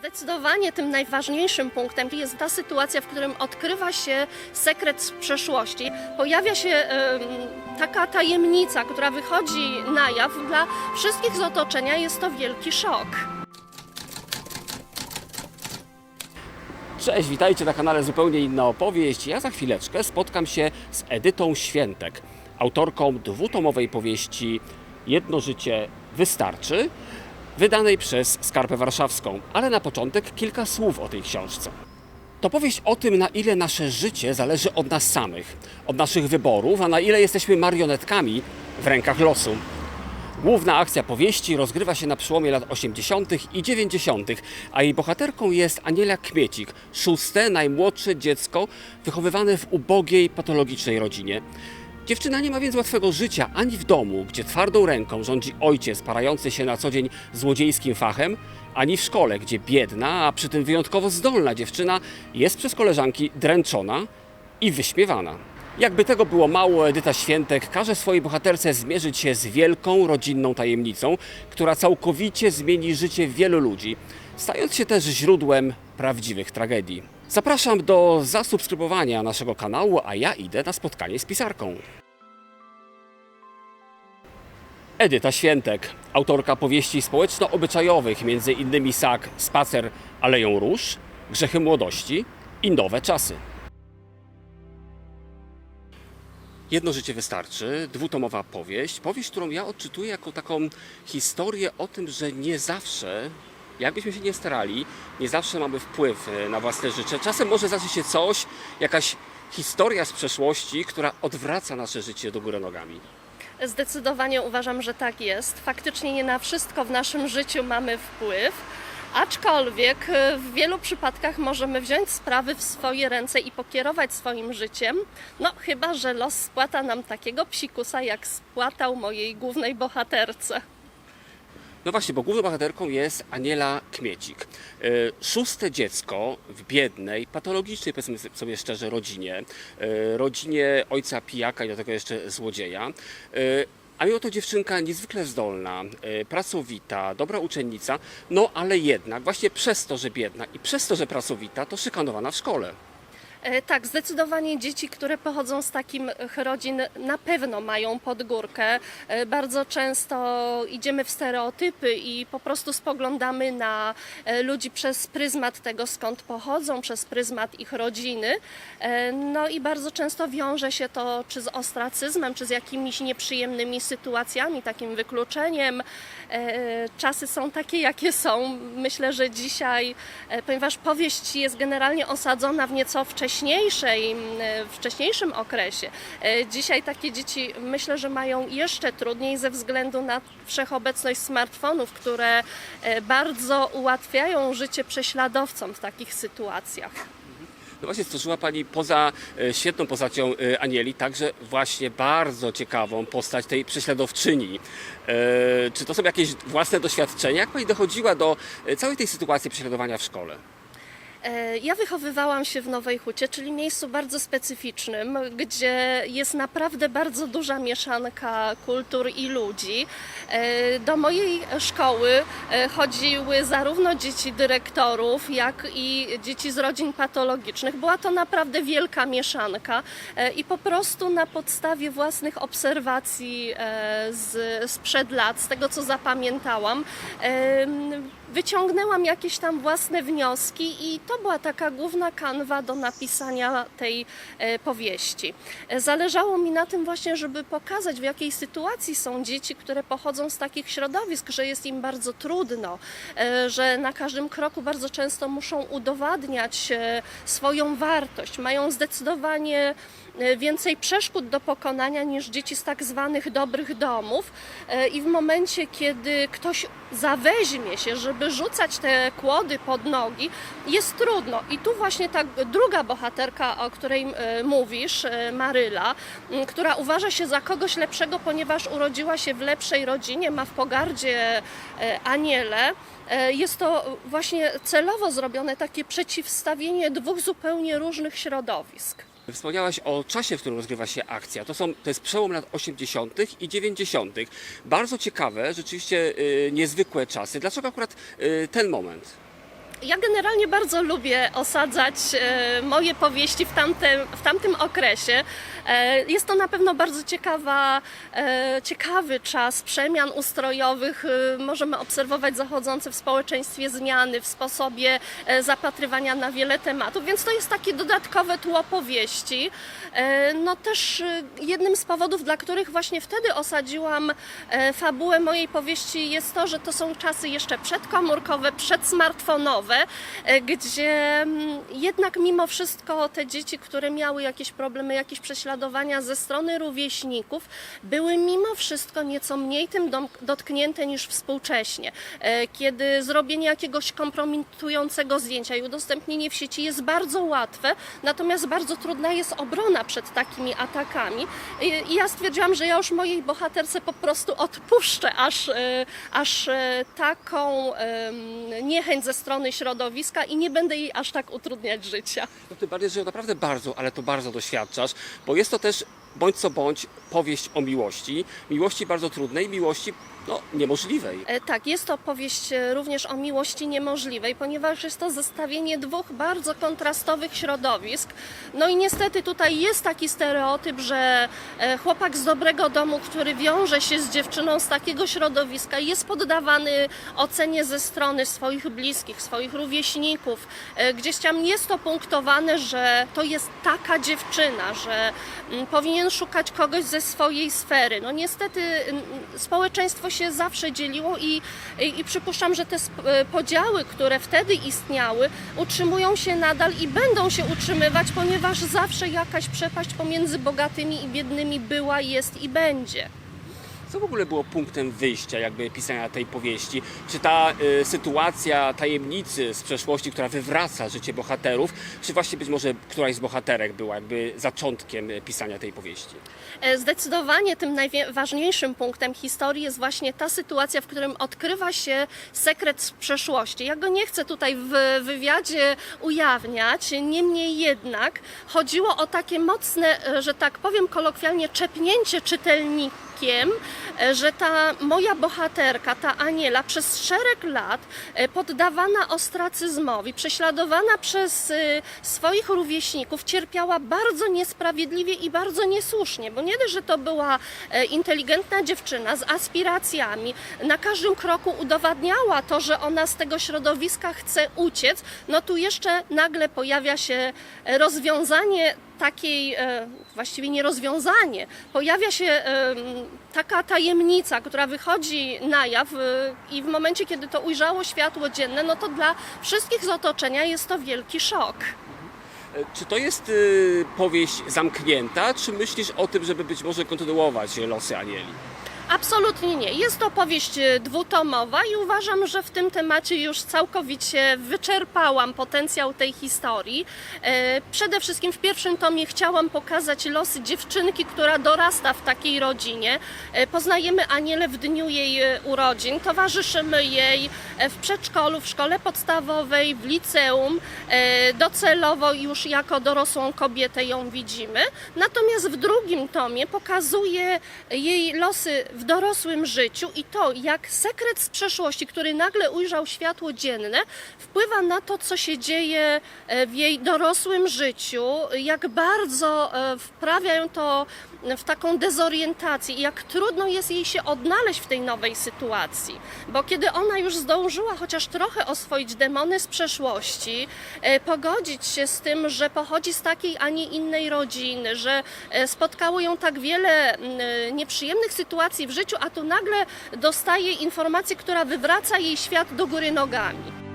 Zdecydowanie tym najważniejszym punktem jest ta sytuacja, w którym odkrywa się sekret z przeszłości. Pojawia się taka tajemnica, która wychodzi na jaw. Dla wszystkich z otoczenia jest to wielki szok. Cześć, witajcie na kanale Zupełnie Inna Opowieść. Ja za chwileczkę spotkam się z Edytą Świętek, autorką dwutomowej powieści Jedno życie wystarczy, wydanej przez Skarpę Warszawską. Ale na początek kilka słów o tej książce. To powieść o tym, na ile nasze życie zależy od nas samych, od naszych wyborów, a na ile jesteśmy marionetkami w rękach losu. Główna akcja powieści rozgrywa się na przełomie lat 80. i 90., a jej bohaterką jest Aniela Kmiecik, szóste, najmłodsze dziecko wychowywane w ubogiej, patologicznej rodzinie. Dziewczyna nie ma więc łatwego życia ani w domu, gdzie twardą ręką rządzi ojciec parający się na co dzień złodziejskim fachem, ani w szkole, gdzie biedna, a przy tym wyjątkowo zdolna dziewczyna jest przez koleżanki dręczona i wyśmiewana. Jakby tego było mało, Edyta Świętek każe swojej bohaterce zmierzyć się z wielką rodzinną tajemnicą, która całkowicie zmieni życie wielu ludzi, stając się też źródłem prawdziwych tragedii. Zapraszam do zasubskrybowania naszego kanału, a ja idę na spotkanie z pisarką. Edyta Świętek, autorka powieści społeczno-obyczajowych, m.in. sak Spacer Aleją Róż, Grzechy Młodości i Nowe Czasy. Jedno życie wystarczy, dwutomowa powieść. Powieść, którą ja odczytuję jako taką historię o tym, że nie zawsze, jakbyśmy się nie starali, nie zawsze mamy wpływ e, na własne życie. Czasem może zdarzyć się coś, jakaś historia z przeszłości, która odwraca nasze życie do góry nogami. Zdecydowanie uważam, że tak jest. Faktycznie nie na wszystko w naszym życiu mamy wpływ. Aczkolwiek e, w wielu przypadkach możemy wziąć sprawy w swoje ręce i pokierować swoim życiem. No, chyba że los spłata nam takiego psikusa, jak spłatał mojej głównej bohaterce. No właśnie, bo główną bohaterką jest Aniela Kmiecik. E, Szóste dziecko w biednej, patologicznej, powiedzmy sobie szczerze, rodzinie. E, Rodzinie ojca pijaka i do tego jeszcze złodzieja. E, A mimo to dziewczynka niezwykle zdolna, pracowita, dobra uczennica, no ale jednak właśnie przez to, że biedna i przez to, że pracowita, to szykanowana w szkole. E, Tak, zdecydowanie dzieci, które pochodzą z takich rodzin, na pewno mają podgórkę. E, Bardzo często idziemy w stereotypy i po prostu spoglądamy na e, ludzi przez pryzmat tego, skąd pochodzą, przez pryzmat ich rodziny. No i bardzo często wiąże się to czy z ostracyzmem, czy z jakimiś nieprzyjemnymi sytuacjami, takim wykluczeniem. Czasy są takie, jakie są. Myślę, że dzisiaj, ponieważ powieść jest generalnie osadzona w nieco wcześniejszej, m, e, wcześniejszym okresie, e, dzisiaj takie dzieci myślę, że mają jeszcze trudniej ze względu na wszechobecność smartfonów, które e, bardzo ułatwiają życie prześladowcom w takich sytuacjach. No właśnie stworzyła Pani poza e, świetną postacią Anieli, także właśnie bardzo ciekawą postać tej prześladowczyni. Czy to są jakieś własne doświadczenia? Jak Pani dochodziła do całej tej sytuacji prześladowania w szkole? E, Ja wychowywałam się w Nowej Hucie, czyli miejscu bardzo specyficznym, gdzie jest naprawdę bardzo duża mieszanka kultur i ludzi. E, Do mojej szkoły e, chodziły zarówno dzieci dyrektorów, jak i dzieci z rodzin patologicznych. Była to naprawdę wielka mieszanka i po prostu na podstawie własnych obserwacji z, sprzed lat, z tego co zapamiętałam, wyciągnęłam jakieś tam własne wnioski i to była taka główna kanwa do napisania tej e, powieści. E, Zależało mi na tym właśnie, żeby pokazać w jakiej sytuacji są dzieci, które pochodzą z takich środowisk, że jest im bardzo trudno, e, że na każdym kroku bardzo często muszą udowadniać swoją wartość, mają zdecydowanie więcej przeszkód do pokonania niż dzieci z tak zwanych dobrych domów i w momencie, kiedy ktoś zaweźmie się, żeby rzucać te kłody pod nogi, jest trudno. I tu właśnie ta druga bohaterka, o której e, mówisz, e, Maryla, która uważa się za kogoś lepszego, ponieważ urodziła się w lepszej rodzinie, ma w pogardzie e, Anielę, E, Jest to właśnie celowo zrobione takie przeciwstawienie dwóch zupełnie różnych środowisk. Wspomniałaś o czasie, w którym rozgrywa się akcja. To, są, to jest przełom lat 80. i 90. Bardzo ciekawe, rzeczywiście niezwykłe czasy. Dlaczego akurat ten moment? Ja generalnie bardzo lubię osadzać e, moje powieści w tamtym, w tamtym okresie. E, jest to na pewno bardzo ciekawa, e, ciekawy czas przemian ustrojowych. Możemy obserwować zachodzące w społeczeństwie zmiany w sposobie zapatrywania na wiele tematów, więc to jest takie dodatkowe tło powieści. No też jednym z powodów, dla których właśnie wtedy osadziłam fabułę mojej powieści jest to, że to są czasy jeszcze przedkomórkowe, przedsmartfonowe, e, gdzie mm, jednak mimo wszystko te dzieci, które miały jakieś problemy, jakieś prześladowania ze strony rówieśników, były mimo wszystko nieco mniej tym dotknięte niż współcześnie. E, Kiedy zrobienie jakiegoś kompromitującego zdjęcia i udostępnienie w sieci jest bardzo łatwe, natomiast bardzo trudna jest obrona przed takimi atakami. I ja stwierdziłam, że ja już mojej bohaterce po prostu odpuszczę, aż, e, aż taką niechęć ze strony środowiska i nie będę jej aż tak utrudniać życia. No tym bardziej, że naprawdę bardzo, ale to bardzo doświadczasz, bo jest to też bądź co bądź powieść o miłości. Miłości bardzo trudnej, miłości no, niemożliwej. E, Tak, jest to opowieść e, również o miłości niemożliwej, ponieważ jest to zestawienie dwóch bardzo kontrastowych środowisk. No i niestety tutaj jest taki stereotyp, że e, chłopak z dobrego domu, który wiąże się z dziewczyną z takiego środowiska, jest poddawany ocenie ze strony swoich bliskich, swoich rówieśników. Gdzieś tam jest to punktowane, że to jest taka dziewczyna, że mm, powinien szukać kogoś ze swojej sfery. No niestety mm, się zawsze dzieliło i, i, i przypuszczam, że te e, podziały, które wtedy istniały, utrzymują się nadal i będą się utrzymywać, ponieważ zawsze jakaś przepaść pomiędzy bogatymi i biednymi była, jest i będzie. Co w ogóle było punktem wyjścia jakby pisania tej powieści? Czy ta y, sytuacja tajemnicy z przeszłości, która wywraca życie bohaterów, czy właśnie być może któraś z bohaterek była jakby zaczątkiem y, pisania tej powieści? E, Zdecydowanie tym najważniejszym punktem historii jest właśnie ta sytuacja, w którym odkrywa się sekret z przeszłości. Ja go nie chcę tutaj w wywiadzie ujawniać, niemniej jednak chodziło o takie mocne, e, że tak powiem kolokwialnie, czepnięcie czytelnikiem, e, że ta moja bohaterka, ta Aniela, przez szereg lat e, poddawana ostracyzmowi, prześladowana przez e, swoich rówieśników, cierpiała bardzo niesprawiedliwie i bardzo niesłusznie, bo nie dość, że to była inteligentna dziewczyna z aspiracjami, na każdym kroku udowadniała to, że ona z tego środowiska chce uciec, no tu jeszcze nagle pojawia się rozwiązanie takiej, e, właściwie nie rozwiązanie, pojawia się em, taka tajemnica, która wychodzi na jaw e, i w momencie, kiedy to ujrzało światło dzienne, no to dla wszystkich z otoczenia jest to wielki szok. E, Czy to jest powieść zamknięta, czy myślisz o tym, żeby być może kontynuować losy Anieli? Absolutnie nie. Jest to powieść e, dwutomowa i uważam, że w tym temacie już całkowicie wyczerpałam potencjał tej historii. E, Przede wszystkim w pierwszym tomie chciałam pokazać losy dziewczynki, która dorasta w takiej rodzinie. E, Poznajemy Anielę w dniu jej e, urodzin, towarzyszymy jej w przedszkolu, w szkole podstawowej, w liceum. Docelowo już jako dorosłą kobietę ją widzimy. Natomiast w drugim tomie pokazuje jej losy w dorosłym życiu i to, jak sekret z przeszłości, który nagle ujrzał światło dzienne, wpływa na to, co się dzieje e, w jej dorosłym życiu, jak bardzo e, wprawiają to w taką dezorientację i jak trudno jest jej się odnaleźć w tej nowej sytuacji. Bo kiedy ona już zdążyła chociaż trochę oswoić demony z przeszłości, e, pogodzić się z tym, że pochodzi z takiej, a nie innej rodziny, że e, spotkało ją tak wiele m, e, nieprzyjemnych sytuacji w życiu, a tu nagle dostaje informację, która wywraca jej świat do góry nogami.